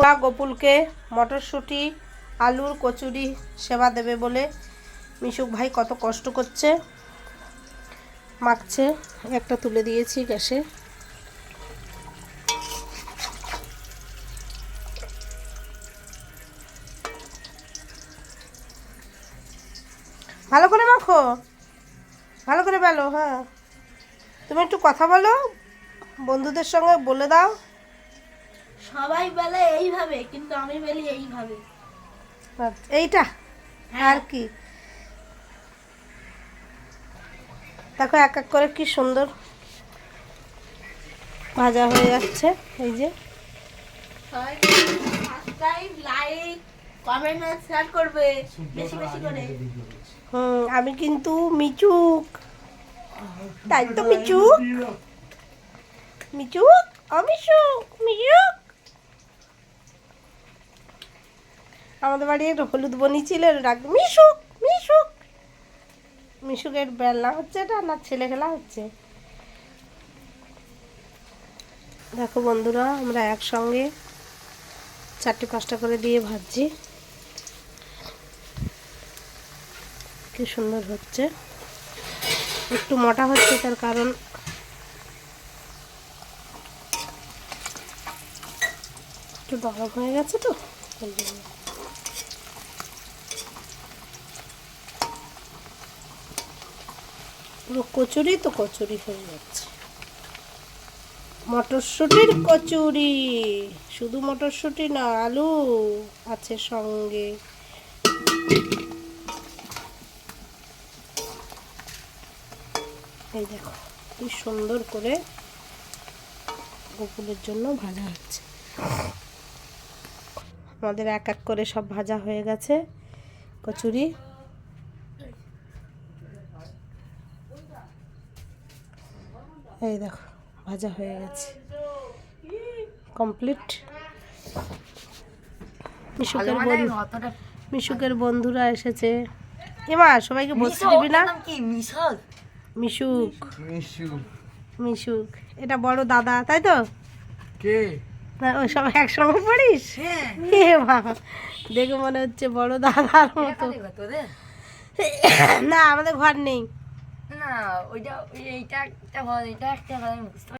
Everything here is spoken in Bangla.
ওরা গোপুলকে মটরশুঁটি, আলুর কচুরি সেবা দেবে বলে মিশুক ভাই কত কষ্ট করছে। মাখছে, একটা তুলে দিয়েছি গ্যাসে। ভালো করে মাখো। ভালো করে বেলো হ্যাঁ। তুমি একটু কথা বলো, বন্ধুদের সঙ্গে বলে দাও। সবাই বলে এইভাবে কিন্তু আমি বলি এইভাবে। এইটা? আর কি? দেখো এক এক করে কি সুন্দর ভাজা হয়ে যাচ্ছে এই যে। লাইক কমেন্ট শেয়ার করবে বেশি বেশি করে। হুম আমি কিন্তু মিচুক। তাই তো মিচুক। মিচুক? ও মিশুক মিশুক আমাদের বাড়ি একটা হলুদ বনি ছিল ডাক মিশুক মিশুক মিশুকের বেলা হচ্ছে এটা, না ছেলে খেলা হচ্ছে। দেখো বন্ধুরা, আমরা একসঙ্গে চারটে পাঁচটা করে দিয়ে ভাজছি। কি সুন্দর হচ্ছে। একটু মোটা হচ্ছে তার কারণ। একটু নরম হয়ে গেছে তো ওই জন্য। পুরো কচুরি তো কচুরি হয়ে যাচ্ছে। মটরশুঁটির কচুরি, শুধু মটরশুঁটি না, আলু আছে সঙ্গে। এই দেখো, কি সুন্দর করে গোকুলের জন্য ভাজা হচ্ছে। আমাদের এক এক করে সব ভাজা হয়ে গেছে কচুরি। এই দেখো ভাজা হয়ে গেছে। কমপ্লিট মিশুকের বন্ধু মিশুকের বন্ধুরা এসেছে। এমা সবাইকে বসতে দিবি না? কি? মিশাল মিশুক। মিশুক। এটা বড় দাদা তাই তো? কে? না, ওই সব একসঙ্গে পড়িস? হ্যাঁ। এ বাবা দেখে মনে হচ্ছে বড় দাদার মতো। না আমাদের ঘর নেই। ওইটা ওই এইটা একটা ঘর এটা একটা ঘর আমি বুঝতে